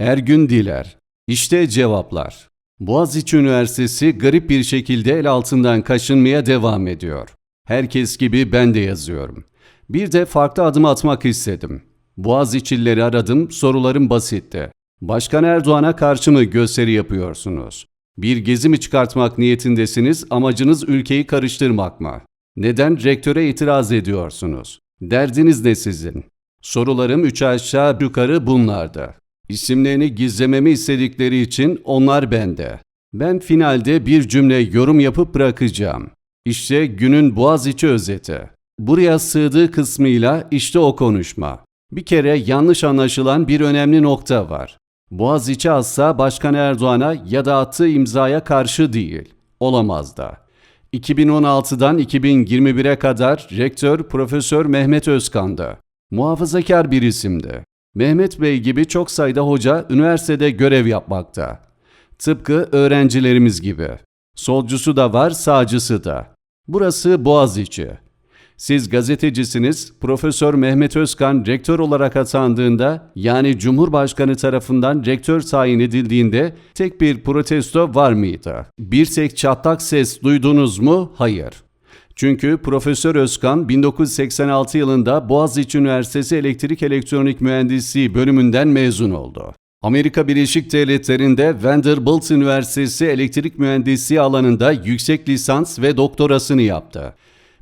Ergün Diler. İşte cevaplar. Boğaziçi Üniversitesi garip bir şekilde el altından kaşınmaya devam ediyor. Herkes gibi ben de yazıyorum. Bir de farklı adım atmak istedim. Boğaziçi'lileri aradım, sorularım basitti. Başkan Erdoğan'a karşı mı gösteri yapıyorsunuz? Bir gezi mi çıkartmak niyetindesiniz, amacınız ülkeyi karıştırmak mı? Neden rektöre itiraz ediyorsunuz? Derdiniz ne sizin? Sorularım üç aşağı yukarı bunlardı. İsimlerini gizlememi istedikleri için onlar bende. Ben finalde bir cümle yorum yapıp bırakacağım. İşte günün Boğaziçi özeti. Buraya sığdığı kısmıyla işte o konuşma. Bir kere yanlış anlaşılan bir önemli nokta var. Boğaziçi asla Başkan Erdoğan'a ya da attığı imzaya karşı değil. Olamaz da. 2016'dan 2021'e kadar rektör Profesör Mehmet Özkan'dı. Muhafazakar bir isimdi. Mehmet Bey gibi çok sayıda hoca üniversitede görev yapmakta. Tıpkı öğrencilerimiz gibi. Solcusu da var, sağcısı da. Burası Boğaziçi. Siz gazetecisiniz, Profesör Mehmet Özkan rektör olarak atandığında, yani Cumhurbaşkanı tarafından rektör tayin edildiğinde tek bir protesto var mıydı? Bir tek çatlak ses duydunuz mu? Hayır. Çünkü Profesör Özkan 1986 yılında Boğaziçi Üniversitesi Elektrik Elektronik Mühendisliği bölümünden mezun oldu. Amerika Birleşik Devletleri'nde Vanderbilt Üniversitesi Elektrik Mühendisliği alanında yüksek lisans ve doktorasını yaptı.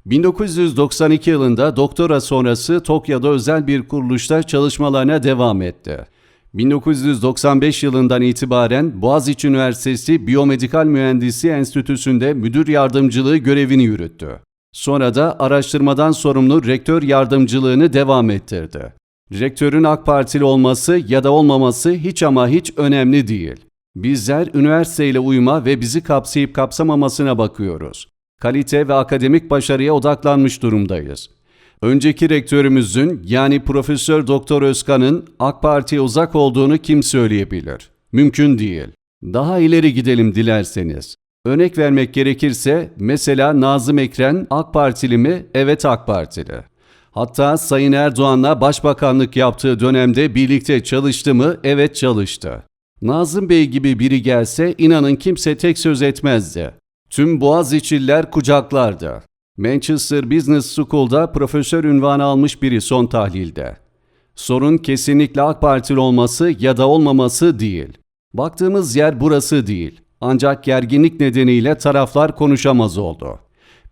1992 yılında doktora sonrası Tokyo'da özel bir kuruluşta çalışmalarına devam etti. 1995 yılından itibaren Boğaziçi Üniversitesi Biyomedikal Mühendisliği Enstitüsü'nde müdür yardımcılığı görevini yürüttü. Sonra da araştırmadan sorumlu rektör yardımcılığını devam ettirdi. Rektörün AK Partili olması ya da olmaması hiç ama hiç önemli değil. Bizler üniversiteyle uyuma ve bizi kapsayıp kapsamamasına bakıyoruz. Kalite ve akademik başarıya odaklanmış durumdayız. Önceki rektörümüzün yani Profesör Doktor Özkan'ın AK Parti'ye uzak olduğunu kim söyleyebilir? Mümkün değil. Daha ileri gidelim dilerseniz. Örnek vermek gerekirse mesela Nazım Ekren AK Partili mi? Evet AK Partili. Hatta Sayın Erdoğan'la başbakanlık yaptığı dönemde birlikte çalıştı mı? Evet çalıştı. Nazım Bey gibi biri gelse inanın kimse tek söz etmezdi. Tüm Boğaziçi'liler kucaklardı. Manchester Business School'da profesör ünvanı almış biri son tahlilde. Sorun kesinlikle AK Partili olması ya da olmaması değil. Baktığımız yer burası değil. Ancak gerginlik nedeniyle taraflar konuşamaz oldu.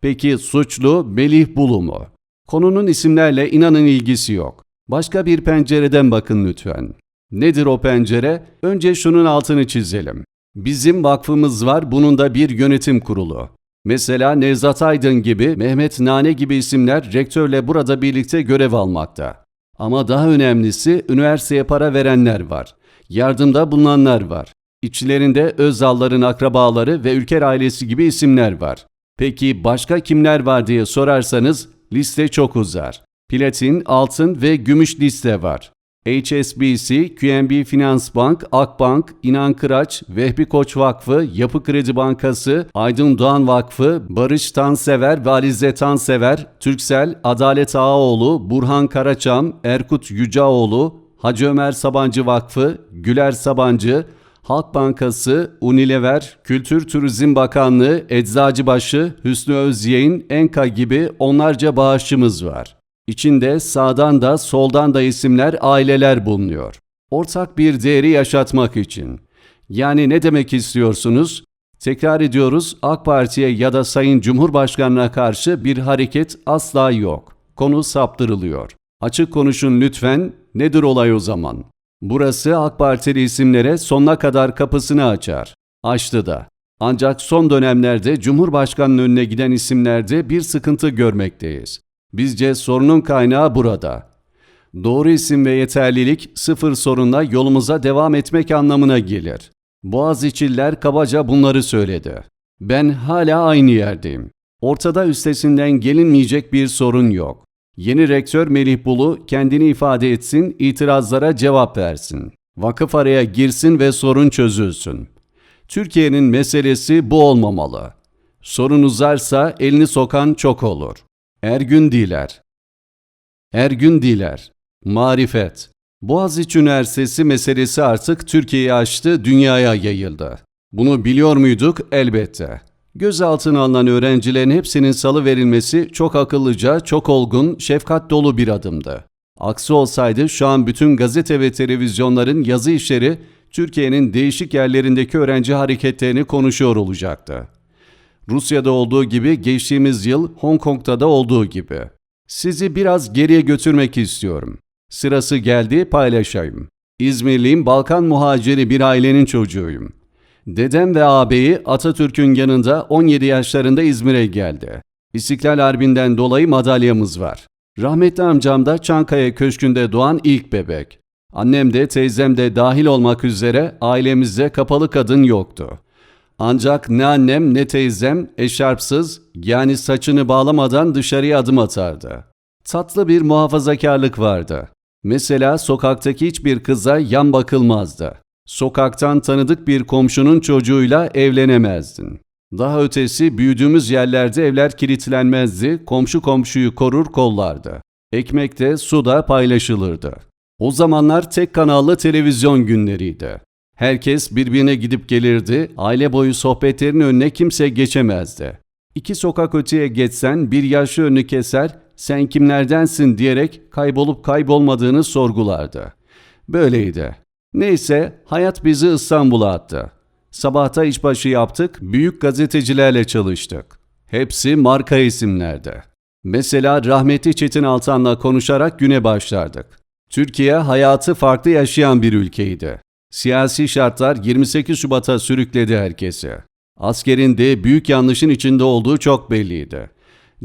Peki suçlu Melih Bulu mu? Konunun isimlerle inanın ilgisi yok. Başka bir pencereden bakın lütfen. Nedir o pencere? Önce şunun altını çizelim. Bizim vakfımız var, bunun da bir yönetim kurulu. Mesela Nevzat Aydın gibi, Mehmet Nane gibi isimler rektörle burada birlikte görev almakta. Ama daha önemlisi üniversiteye para verenler var. Yardımda bulunanlar var. İçlerinde Özal'ların akrabaları ve Ülker ailesi gibi isimler var. Peki başka kimler var diye sorarsanız liste çok uzar. Platin, altın ve gümüş liste var. HSBC, QNB Finans Bank, Akbank, İnan Kıraç, Vehbi Koç Vakfı, Yapı Kredi Bankası, Aydın Doğan Vakfı, Barış Tansever ve Alize Tansever, Türksel, Adalet Ağaoğlu, Burhan Karaçam, Erkut Yücaoğlu, Hacı Ömer Sabancı Vakfı, Güler Sabancı, Halk Bankası, Unilever, Kültür Turizm Bakanlığı, Eczacıbaşı, Hüsnü Özyeğin, Enka gibi onlarca bağışçımız var. İçinde sağdan da soldan da isimler, aileler bulunuyor. Ortak bir değeri yaşatmak için. Yani ne demek istiyorsunuz? Tekrar ediyoruz AK Parti'ye ya da Sayın Cumhurbaşkanı'na karşı bir hareket asla yok. Konu saptırılıyor. Açık konuşun lütfen. Nedir olay o zaman? Burası AK Partili isimlere sonuna kadar kapısını açar. Açtı da. Ancak son dönemlerde Cumhurbaşkanı'nın önüne giden isimlerde bir sıkıntı görmekteyiz. Bizce sorunun kaynağı burada. Doğru isim ve yeterlilik sıfır sorunla yolumuza devam etmek anlamına gelir. Boğaziçi'liler kabaca bunları söyledi. Ben hala aynı yerdeyim. Ortada üstesinden gelinmeyecek bir sorun yok. Yeni rektör Melih Bulu kendini ifade etsin, itirazlara cevap versin. Vakıf araya girsin ve sorun çözülsün. Türkiye'nin meselesi bu olmamalı. Sorun uzarsa elini sokan çok olur. Ergün Diler Ergün Diler Marifet Boğaziçi Üniversitesi meselesi artık Türkiye'yi aştı, dünyaya yayıldı. Bunu biliyor muyduk? Elbette. Gözaltına alınan öğrencilerin hepsinin salı verilmesi çok akıllıca, çok olgun, şefkat dolu bir adımdı. Aksi olsaydı şu an bütün gazete ve televizyonların yazı işleri Türkiye'nin değişik yerlerindeki öğrenci hareketlerini konuşuyor olacaktı. Rusya'da olduğu gibi geçtiğimiz yıl Hong Kong'da da olduğu gibi. Sizi biraz geriye götürmek istiyorum. Sırası geldi paylaşayım. İzmirliyim, Balkan muhaciri bir ailenin çocuğuyum. Dedem ve ağabeyi Atatürk'ün yanında 17 yaşlarında İzmir'e geldi. İstiklal Harbi'nden dolayı madalyamız var. Rahmetli amcam da Çankaya Köşkü'nde doğan ilk bebek. Annem de teyzem de dahil olmak üzere ailemizde kapalı kadın yoktu. Ancak ne annem ne teyzem eşarpsız yani saçını bağlamadan dışarıya adım atardı. Tatlı bir muhafazakarlık vardı. Mesela sokaktaki hiçbir kıza yan bakılmazdı. Sokaktan tanıdık bir komşunun çocuğuyla evlenemezdin. Daha ötesi büyüdüğümüz yerlerde evler kilitlenmezdi, komşu komşuyu korur kollardı. Ekmek de su da paylaşılırdı. O zamanlar tek kanallı televizyon günleriydi. Herkes birbirine gidip gelirdi, aile boyu sohbetlerin önüne kimse geçemezdi. İki sokak öteye geçsen bir yaşlı önünü keser, sen kimlerdensin diyerek kaybolup kaybolmadığını sorgulardı. Böyleydi. Neyse hayat bizi İstanbul'a attı. Sabahta işbaşı yaptık, büyük gazetecilerle çalıştık. Hepsi marka isimlerdi. Mesela rahmetli Çetin Altan'la konuşarak güne başlardık. Türkiye hayatı farklı yaşayan bir ülkeydi. Siyasi şartlar 28 Şubat'a sürükledi herkesi. Askerin de büyük yanlışın içinde olduğu çok belliydi.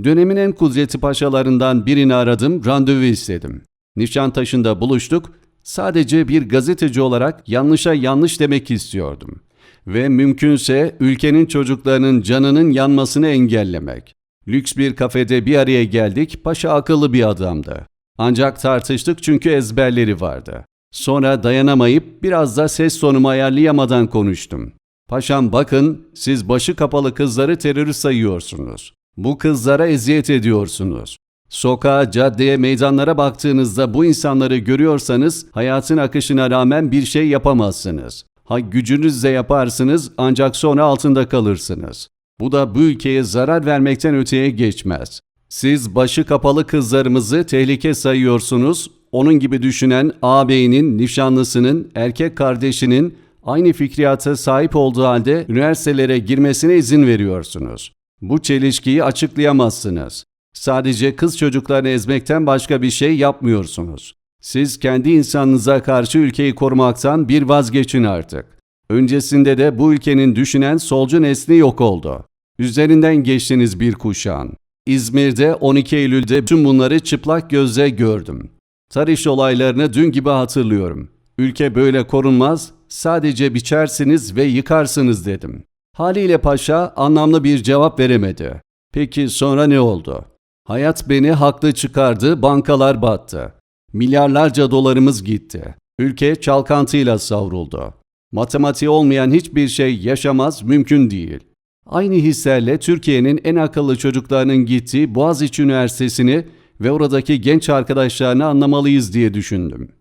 Dönemin en kudreti paşalarından birini aradım, randevu istedim. Nişantaşı'nda buluştuk, sadece bir gazeteci olarak yanlışa yanlış demek istiyordum. Ve mümkünse ülkenin çocuklarının canının yanmasını engellemek. Lüks bir kafede bir araya geldik, paşa akıllı bir adamdı. Ancak tartıştık çünkü ezberleri vardı. Sonra dayanamayıp biraz da ses tonumu ayarlayamadan konuştum. Paşam bakın siz başı kapalı kızları terörist sayıyorsunuz. Bu kızlara eziyet ediyorsunuz. Sokağa, caddeye, meydanlara baktığınızda bu insanları görüyorsanız hayatın akışına rağmen bir şey yapamazsınız. Ha gücünüzle yaparsınız ancak sonra altında kalırsınız. Bu da bu ülkeye zarar vermekten öteye geçmez. Siz başı kapalı kızlarımızı tehlike sayıyorsunuz, onun gibi düşünen ağabeyinin, nişanlısının, erkek kardeşinin aynı fikriyata sahip olduğu halde üniversitelere girmesine izin veriyorsunuz. Bu çelişkiyi açıklayamazsınız. Sadece kız çocuklarını ezmekten başka bir şey yapmıyorsunuz. Siz kendi insanınıza karşı ülkeyi korumaktan bir vazgeçin artık. Öncesinde de bu ülkenin düşünen solcu nesli yok oldu. Üzerinden geçtiniz bir kuşağın. İzmir'de 12 Eylül'de tüm bunları çıplak gözle gördüm. Tarih olaylarını dün gibi hatırlıyorum. Ülke böyle korunmaz, sadece biçersiniz ve yıkarsınız dedim. Haliyle paşa anlamlı bir cevap veremedi. Peki sonra ne oldu? Hayat beni haklı çıkardı, bankalar battı. Milyarlarca dolarımız gitti. Ülke çalkantıyla savruldu. Matematiği olmayan hiçbir şey yaşamaz, mümkün değil. Aynı hislerle Türkiye'nin en akıllı çocuklarının gittiği Boğaziçi Üniversitesi'ni ve oradaki genç arkadaşlarını anlamalıyız diye düşündüm.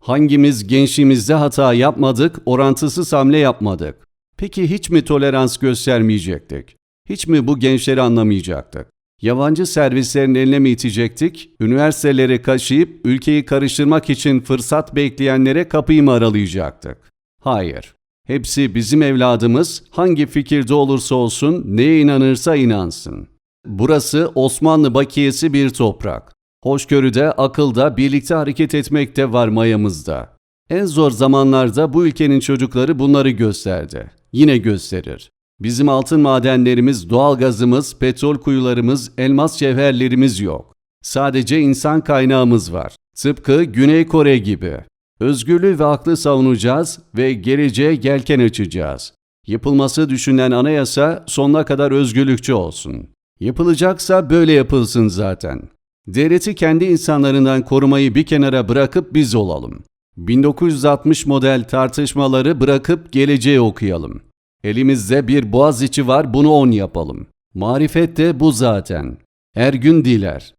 Hangimiz gençliğimizde hata yapmadık, orantısız hamle yapmadık? Peki hiç mi tolerans göstermeyecektik? Hiç mi bu gençleri anlamayacaktık? Yabancı servislerin eline mi itecektik? Üniversiteleri kaşıyıp ülkeyi karıştırmak için fırsat bekleyenlere kapıyı mı aralayacaktık? Hayır. Hepsi bizim evladımız, hangi fikirde olursa olsun, neye inanırsa inansın. Burası Osmanlı bakiyesi bir toprak. Hoşgörüde, akılda, birlikte hareket etmekte var mayamızda. En zor zamanlarda bu ülkenin çocukları bunları gösterdi. Yine gösterir. Bizim altın madenlerimiz, doğal gazımız, petrol kuyularımız, elmas cevherlerimiz yok. Sadece insan kaynağımız var. Tıpkı Güney Kore gibi. Özgürlüğü ve aklı savunacağız ve geleceğe gelken açacağız. Yapılması düşünülen anayasa sonuna kadar özgürlükçü olsun. Yapılacaksa böyle yapılsın zaten. Devleti kendi insanlarından korumayı bir kenara bırakıp biz olalım. 1960 model tartışmaları bırakıp geleceği okuyalım. Elimizde bir boğaz içi var bunu on yapalım. Marifet de bu zaten. Ergün Diler